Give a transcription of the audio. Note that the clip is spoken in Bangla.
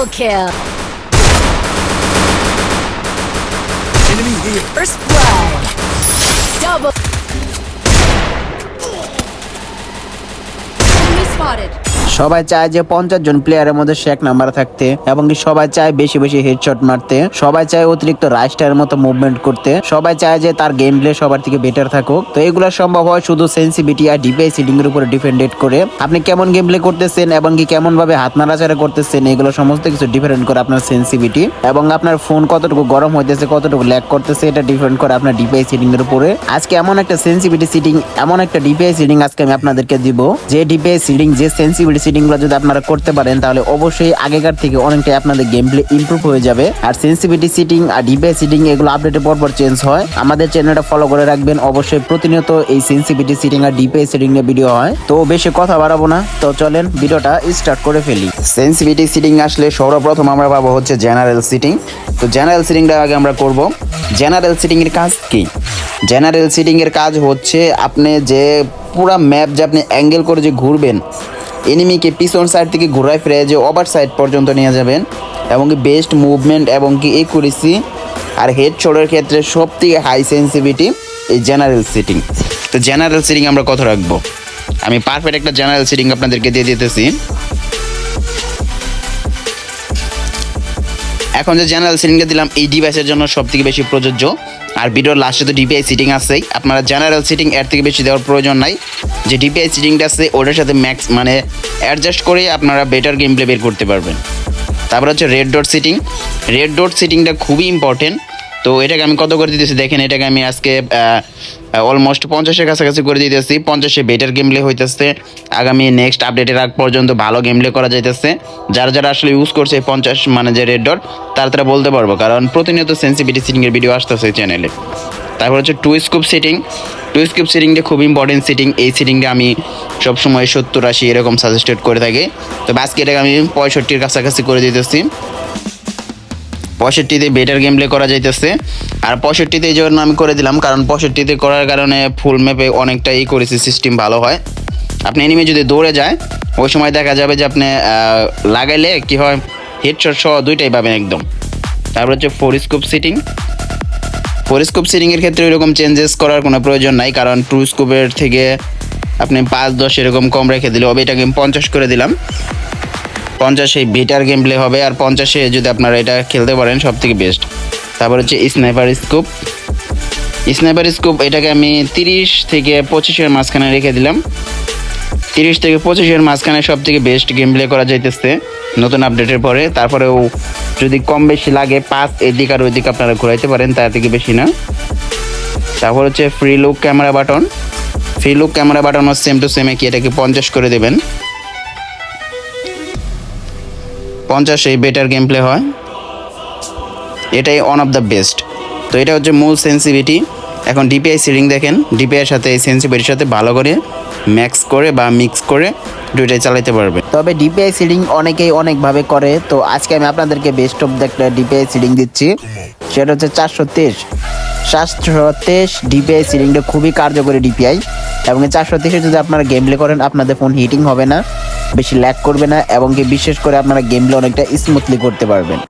Double kill. Enemy here. First blood. Double. Enemy spotted. সবাই চায় যে পঞ্চাশ জন প্লেয়ারের মধ্যে সে এক নাম্বার থাকতে এবং কি সবাই চায় বেশি বেশি হেডশট মারতে। সবাই চায় অতিরিক্ত রাইস্টারের মতো মুভমেন্ট করতে। সবাই চায় যে তার গেম প্লে সবার থেকে বেটার থাকুক। তো এগুলো সম্ভব হয় শুধু সেন্সিভিটি আর ডিপিআই সিডিং এর উপরে ডিপেন্ডেড করে। আপনি কেমন গেম প্লে করতেছেন এবং কি কেমন ভাবে হাত নাড়াচাড়া করতেছেন, এগুলো সমস্ত কিছু ডিফারেন্ট করে আপনার সেন্সিভিটি এবং আপনার ফোন কতটুকু গরম হইতেছে, কতটুকু ল্যাক করতেছে, এটা ডিপেন্ড করে আপনার ডিপিআই সিডিং এর উপরে। আজকে এমন একটা সেন্সিভিটি সিটিং এমন একটা ডিপিআই সিডিং আজকে আমি আপনাদেরকে দিব। যে ডিপিআই সিডিং যে সেন্সিভিটি সিটিংগুলো যদি আপনারা করতে পারেন, তাহলে অবশ্যই আগেকার থেকে অনেকটাই আপনাদের গেম প্লে ইমপ্রুভ হয়ে যাবে। আর সেন্সিভিটি সিটিং আর ডিপিআই সিটিং এগুলো আপডেটে পরপর চেঞ্জ হয়। আমাদের চ্যানেলটা ফলো করে রাখবেন। অবশ্যই প্রতিনিয়ত এই সেন্সিভিটি সিটিং আর ডিপিআই সিটিং নিয়ে ভিডিও হয়। তো বেশি কথা বাড়াবো না। তো চলেন ভিডিওটা স্টার্ট করে ফেলি। সেন্সিভিটি সিটিং আসলে সর্বপ্রথম আমরা পাবো হচ্ছে জেনারেল সিটিং তো জেনারেল সিটিংটা আগে আমরা করব। জেনারেল সিটিং এর কাজ কি? জেনারেল সিটিং এর কাজ হচ্ছে আপনি যে পুরা ম্যাপ যে আপনি অ্যাঙ্গেল করে যে ঘুরবেন এনিমিকে পিছন সাইড থেকে ঘুরায় ফিরে যে ওভার সাইড পর্যন্ত নিয়ে যাবেন, এবং কি বেস্ট মুভমেন্ট এবং কি একুরেসি আর হেড শোডের ক্ষেত্রে সব থেকে হাই সেন্সিভিটি এই জেনারেল সিটিং তো জেনারেল সিটিং আমরা কত রাখব? আমি পারফেক্ট একটা জেনারেল সিটিং আপনাদেরকে দিয়ে দিতেছি। এখন যে জেনারেল সিটিংটা দিলাম, এই ডিভাইসের জন্য সব থেকে বেশি প্রযোজ্য। আর ভিডিওর লাস্টে তো ডিপিআই সিটিং আছেই। আপনারা জেনারেল সিটিং এর থেকে বেশি দেওয়ার প্রয়োজন নাই। যে ডিপিআই সিটিংটা আছে, ওটার সাথে ম্যাক্স মানে অ্যাডজাস্ট করে আপনারা বেটার গেম প্লে বের করতে পারবেন। তারপর হচ্ছে red dot setting red dot সিটিংটা খুবই ইম্পর্টেন্ট তো এটাকে আমি কত করে দিতেছি? দেখেন, এটাকে আমি আজকে অলমোস্ট পঞ্চাশের কাছাকাছি করে দিতেছি। পঞ্চাশে বেটার গেম প্লে হইতেছে। আগামী নেক্সট আপডেটের আগ পর্যন্ত ভালো গেম প্লে করা যাইতেছে। যারা যারা আসলে ইউজ করছে পঞ্চাশ মানে যে রেড ডট তারা তারা বলতে পারব। কারণ প্রতিনিয়ত সেন্সিভিটি সিটিংয়ের ভিডিও আসতেছে চ্যানেলে তারপর হচ্ছে two scope setting two scope সেটিংটা খুব ইম্পর্টেন্ট সেটিং এই সেটিংটা আমি সবসময় সত্তর আশি এরকম সাজেস্টেড করে থাকি। তো আজকে এটাকে আমি পঁয়ষট্টির কাছাকাছি করে দিতেছি। পঁয়ষট্টিতে বেটার গেম প্লে করা যাইতেছে। আর পঁয়ষট্টিতে এই জন্য আমি করে দিলাম, কারণ পঁয়ষট্টিতে করার কারণে ফুল ম্যাপে অনেকটা ই করেছি সিস্টেম ভালো হয়। আপনি এনিমে যদি দৌড়ে যায়, ওই সময় দেখা যাবে যে আপনি লাগাইলে কি হয় হেডশট সহ দুইটাই পাবেন একদম। তারপর হচ্ছে four scope setting four scope সিটিংয়ের ক্ষেত্রে ওইরকম চেঞ্জেস করার কোনো প্রয়োজন নাই, কারণ টু স্কোপের থেকে আপনি পাঁচ, দশ এরকম কম রেখে দিলে হবে এটাকে পঞ্চাশ করে দিলাম। পঞ্চাশে বেটার গেম প্লে হবে আর পঞ্চাশে যদি আপনারা এটা খেলতে পারেন সব থেকে বেস্ট তারপর হচ্ছে স্নাইপার স্কোপ স্নাইপার স্কোপ এটাকে আমি তিরিশ থেকে পঁচিশের মাঝখানে রেখে দিলাম। তিরিশ থেকে পঁচিশের মাঝখানে সব থেকে বেস্ট গেম প্লে করা যাইতেছে নতুন আপডেটের পরে। তারপরেও যদি কম বেশি লাগে পাঁচ এদিক আর ওইদিক আপনারা ঘুরাইতে পারেন তার থেকে বেশি না। তারপর হচ্ছে free look camera button free look camera বাটনও same to same কি এটাকে পঞ্চাশ করে দেবেন। পঞ্চাশে বেটার গেম প্লে হয়। এটাই ওয়ান অফ দ্য বেস্ট তো এটা হচ্ছে মূল সেন্সিভিটি এখন ডিপিআই সিলিং দেখেন। ডিপিআইয়ের সাথে এই সেন্সিভিটির সাথে ভালো করে ম্যাক্স করে বা মিক্স করে দুইটাই চালাতে পারবে। তবে ডিপিআই সিলিং অনেকেই অনেকভাবে করে। তো আজকে আমি আপনাদেরকে best of the DPI setting দিচ্ছি। সেটা হচ্ছে চারশো তেইশ। চারশো তেইশ ডিপিআই সিলিংটা খুবই কার্যকরী ডিপিআই এবং চারশো তেইশে যদি আপনারা গেম প্লে করেন, আপনাদের ফোন হিটিং হবে না। বেশি ল্যাক করবে না এবং কি বিশেষ করে আপনারা গেমগুলো অনেকটা স্মুথলি করতে পারবেন।